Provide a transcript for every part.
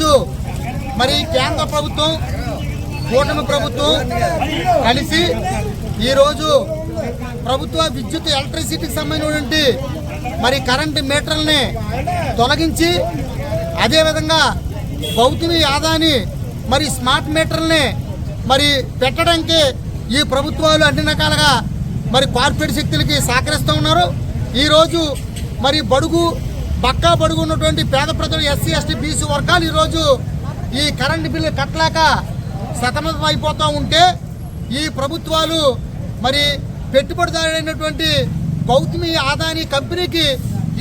ఈరోజు మరి కేంద్ర ప్రభుత్వం కూటమి ప్రభుత్వం కలిసి ఈరోజు ప్రభుత్వ విద్యుత్ ఎలక్ట్రిసిటీకి సంబంధించినటువంటి మరి కరెంటు మీటర్లని తొలగించి అదేవిధంగా గౌతమి యాదాని మరి స్మార్ట్ మీటర్లని మరి పెట్టడానికి ఈ ప్రభుత్వాలు అన్ని రకాలుగా మరి కార్పొరేట్ శక్తులకి సహకరిస్తూ ఉన్నారు. ఈరోజు మరి బడుగు పక్కా పడుకున్నటువంటి పేద ప్రజలు ఎస్సీ ఎస్టీ బీసీ వర్గాలు ఈరోజు ఈ కరెంటు బిల్లు కట్టలేక సతమతం అయిపోతూ ఉంటే ఈ ప్రభుత్వాలు మరి పెట్టుబడిదారుడైనటువంటి గౌతమి ఆదాని కంపెనీకి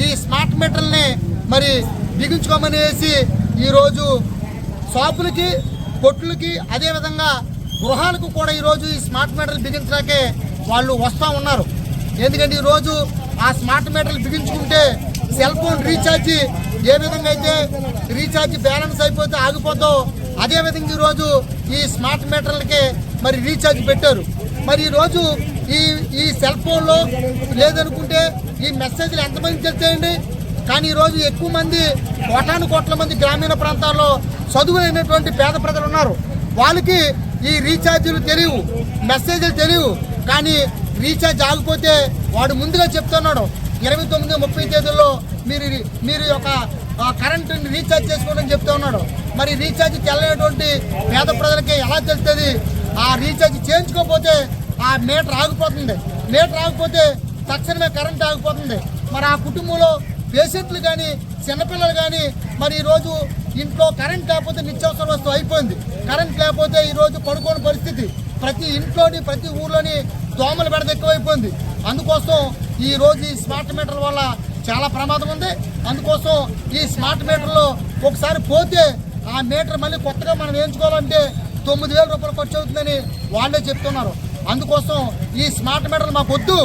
ఈ స్మార్ట్ మీటర్ని మరి బిగించుకోమనేసి ఈరోజు షాపులకి కొట్లకి అదేవిధంగా గృహాలకు కూడా ఈరోజు ఈ స్మార్ట్ మీటర్లు బిగించడాకే వాళ్ళు వస్తూ ఉన్నారు. ఎందుకంటే ఈరోజు ఆ స్మార్ట్ మీటర్లు బిగించుకుంటే సెల్ ఫోన్ రీఛార్జ్ ఏ విధంగా అయితే రీఛార్జ్ బ్యాలెన్స్ అయిపోతే ఆగిపోతో అదేవిధంగా ఈరోజు ఈ స్మార్ట్ మీటర్లకి మరి రీఛార్జ్ పెట్టారు. మరి ఈరోజు ఈ ఈ సెల్ ఫోన్లో లేదనుకుంటే ఈ మెసేజ్లు ఎంతమంది తెలుస్తాయండి కానీ ఈరోజు ఎక్కువ మంది కోటాను కోట్ల మంది గ్రామీణ ప్రాంతాల్లో చదువులైనటువంటి పేద ప్రజలు ఉన్నారు. వాళ్ళకి ఈ రీఛార్జీలు తెలియవు మెసేజ్లు తెలియవు. కానీ రీఛార్జ్ ఆగిపోతే వాడు ముందుగా చెప్తున్నాడు ఇరవై తొమ్మిది ముప్పై తేదీల్లో మీరు మీరు యొక్క కరెంటుని రీఛార్జ్ చేసుకోవడం చెప్తా ఉన్నాడు. మరి రీఛార్జ్కి తెల్లనటువంటి పేద ప్రజలకి ఎలా తెలుస్తుంది? ఆ రీఛార్జ్ చేయించుకోకపోతే ఆ మీటర్ ఆగిపోతుంది. మీటర్ ఆగిపోతే తక్షణమే కరెంట్ ఆగిపోతుంది. మరి ఆ కుటుంబంలో పేషెంట్లు కానీ చిన్నపిల్లలు కానీ మరి ఈరోజు ఇంట్లో కరెంట్ లేకపోతే నిత్యావసర వస్తువు అయిపోయింది. కరెంట్ లేకపోతే ఈరోజు పడుకోని పరిస్థితి. ప్రతి ఇంట్లోని ప్రతి ఊర్లోని దోమలు బెడద ఎక్కువైపోయింది. అందుకోసం ఈ రోజు ఈ స్మార్ట్ మీటర్ వల్ల చాలా ప్రమాదం ఉంది. అందుకోసం ఈ స్మార్ట్ మీటర్లో ఒకసారి పోతే ఆ మీటర్ మళ్ళీ కొత్తగా మనం వేయించుకోవాలంటే తొమ్మిది వేల రూపాయలు ఖర్చు అవుతుందని వాళ్ళే చెప్తున్నారు. అందుకోసం ఈ స్మార్ట్ మీటర్లు మాకు వద్దు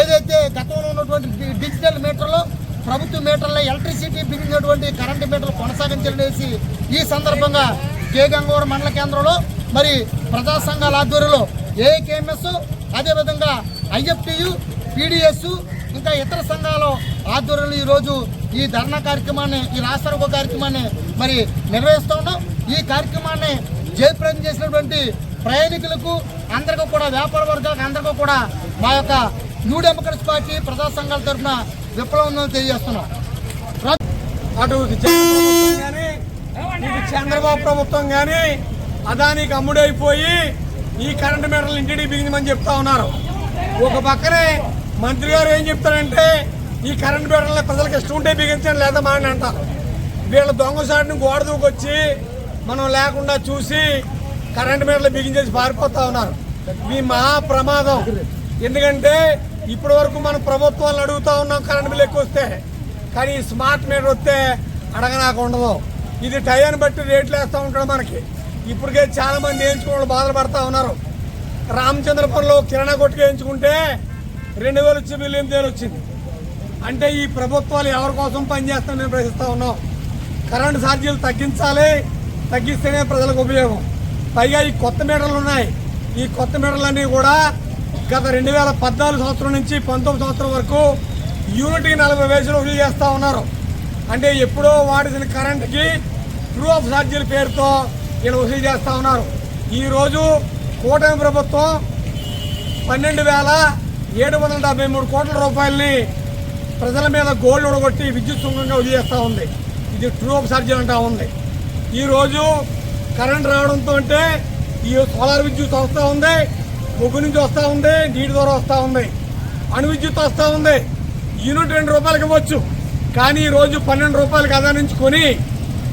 ఏదైతే గతంలో ఉన్నటువంటి ప్రభుత్వ మీటర్ల ఎలక్ట్రిసిటీ బిగినటువంటి కరెంటు మీటర్లు కొనసాగించాలనేసి ఈ సందర్భంగా కే గంగవరం మండల కేంద్రంలో మరి ప్రజా సంఘాల ఆధ్వర్యంలో ఏకేఎంఎస్ అదేవిధంగా ఐఎఫ్టియు పీడిఎస్ ఇంకా ఇతర సంఘాల ఆధ్వర్యంలో ఈరోజు ఈ ధర్నా కార్యక్రమాన్ని ఈ రాష్ట్ర కార్యక్రమాన్ని మరి నిర్వహిస్తూ ఉన్నాం. ఈ కార్యక్రమాన్ని జయప్రదం చేసినటువంటి ప్రయాణికులకు అందరికీ కూడా వ్యాపార వర్గాలకు అందరికీ కూడా మా యొక్క న్యూ డెమోక్రట్స్ పార్టీ ప్రజా సంఘాల తరఫున విప్లవం తెలియజేస్తున్నాం. అటు చంద్రబాబు ప్రభుత్వం కానీ అదానికి అమ్ముడైపోయి ఈ కరెంటు మీటర్లు ఇంటికి బిగించమని చెప్తా ఉన్నారు. ఒక పక్కనే మంత్రి గారు ఏం చెప్తారంటే ఈ కరెంటు మీటర్లు ప్రజలకు ఇష్టం ఉంటే బిగించండి లేదా మాని అంటారు. వీళ్ళ దొంగసాటిని గోడ దూకొచ్చి మనం లేకుండా చూసి కరెంటు మీటర్లు బిగించేసి పారిపోతా ఉన్నారు. ఇది మహా ప్రమాదం. ఎందుకంటే ఇప్పటి వరకు మనం ప్రభుత్వాలను అడుగుతూ ఉన్నాం కరెంటు బిల్ ఎక్కువ వస్తే. కానీ ఈ స్మార్ట్ మీటర్ వస్తే అడగనాక ఉండదు. ఇది టయాన్ని బట్టి రేట్లు వేస్తూ ఉంటాడు మనకి. ఇప్పటికే చాలామంది వేయించుకోవడం బాధలు పడతా ఉన్నారు. రామచంద్రపురంలో కిరాణా కొట్టుకు వేయించుకుంటే రెండు వేలు వచ్చి బిల్లు ఎనిమిది వేలు వచ్చింది. అంటే ఈ ప్రభుత్వాలు ఎవరి కోసం పనిచేస్తామని మేము ప్రశ్నిస్తూ ఉన్నాం. కరెంటు ఛార్జీలు తగ్గించాలి తగ్గిస్తేనే ప్రజలకు ఉపయోగం. పైగా ఈ కొత్త మీటర్లు ఉన్నాయి. ఈ కొత్త మీటర్లన్నీ కూడా గత రెండు వేల పద్నాలుగు సంవత్సరం నుంచి పంతొమ్మిది సంవత్సరం వరకు యూనిట్కి నలభై వేసులు వసూలు చేస్తూ ఉన్నారు. అంటే ఎప్పుడో వాడిన కరెంట్కి ట్రూ ఆఫ్ ఛార్జీల పేరుతో వీళ్ళు వసూలు చేస్తూ ఉన్నారు. ఈరోజు కూటమి ప్రభుత్వం పన్నెండు వేల ఏడు వందల డెబ్బై మూడు కోట్ల రూపాయలని ప్రజల మీద గోల్డ్ ఉడగొట్టి విద్యుత్ సుంకంగా వదిలేస్తూ ఉంది. ఇది ట్రూ ఆఫ్ ఛార్జీలు అంటూ ఉంది. ఈరోజు కరెంట్ రావడంతో అంటే ఈ సోలార్ విద్యుత్ వస్తూ ఉంది. బొగ్గు నుంచి వస్తూ ఉంది నీటి ద్వారా వస్తూ ఉంది. అణు విద్యుత్ వస్తూ ఉంది. యూనిట్ రెండు రూపాయలకి ఇవ్వచ్చు. కానీ ఈ రోజు పన్నెండు రూపాయలకి అదా నుంచి కొని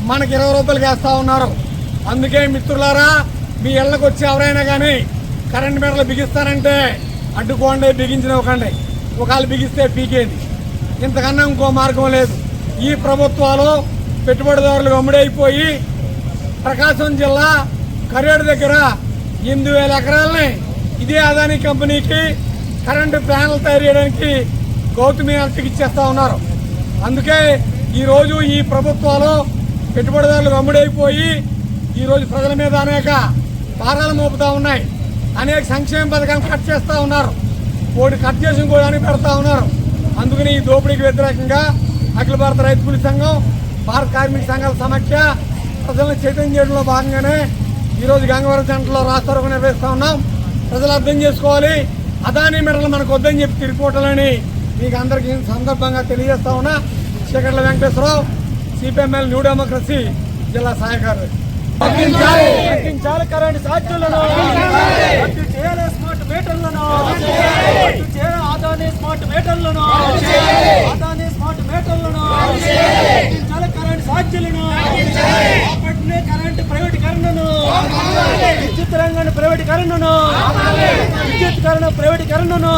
మనకి ఇరవై రూపాయలకి వేస్తూ ఉన్నారు. అందుకే మిత్రులారా మీ ఇళ్ళకి వచ్చి ఎవరైనా కానీ కరెంట్ మీటర్లు బిగిస్తారంటే అడ్డుకోండి బిగించినవ్వకండి ఒకవేళ బిగిస్తే పీకేది ఇంతకన్నా ఇంకో మార్గం లేదు. ఈ ప్రభుత్వాలు పెట్టుబడిదారులు అమ్ముడైపోయి ప్రకాశం జిల్లా కరేడు దగ్గర ఎనిమిది వేల ఎకరాలని ఇదే అదానీ కంపెనీకి కరెంటు ప్యానల్ తయారు చేయడానికి గౌతమి ఎలక్ట్రిక్ ఇచ్చేస్తా ఉన్నారు. అందుకే ఈరోజు ఈ ప్రభుత్వాలు పెట్టుబడిదారులు వెంబడైపోయి ఈరోజు ప్రజల మీద అనేక భారాలు మోపుతా ఉన్నాయి. అనేక సంక్షేమ పథకాలు కట్ చేస్తూ ఉన్నారు. ఒకటి కట్ చేసి ఇంకోదానికి పెడతా ఉన్నారు. అందుకని ఈ దోపిడీకి వ్యతిరేకంగా అఖిల భారత రైతు కూలి సంఘం భారత కార్మిక సంఘాల సమాఖ్య ప్రజలను చైతన్యం చేయడంలో భాగంగానే ఈరోజు గంగవరం సెంటర్లో రాస్తారోకో నిర్వహిస్తూ ఉన్నాం. ప్రజలు అర్థం చేసుకోవాలి అదానీ మెడలు మనకు వద్దని చెప్పి తిరిగిపోవటాలని మీకు అందరికీ సందర్భంగా తెలియజేస్తా ఉన్నా Shekarla Venkateswararao CPML new democracy జిల్లా సహాయకారు కరెంట్ చేయాలి స్మార్ట్ మీటర్లను ఆదాని స్మార్ట్ మీటర్లను ఆదాని స్మార్ట్ మీటర్లను కరెంట్ ఛార్జీలను ఆపట్నే కరెంట్ ప్రైవేటీకరణను విద్యుత్ రంగాన్ని ప్రైవేటీకరణను విద్యుత్ కరణ ప్రైవేటీకరణను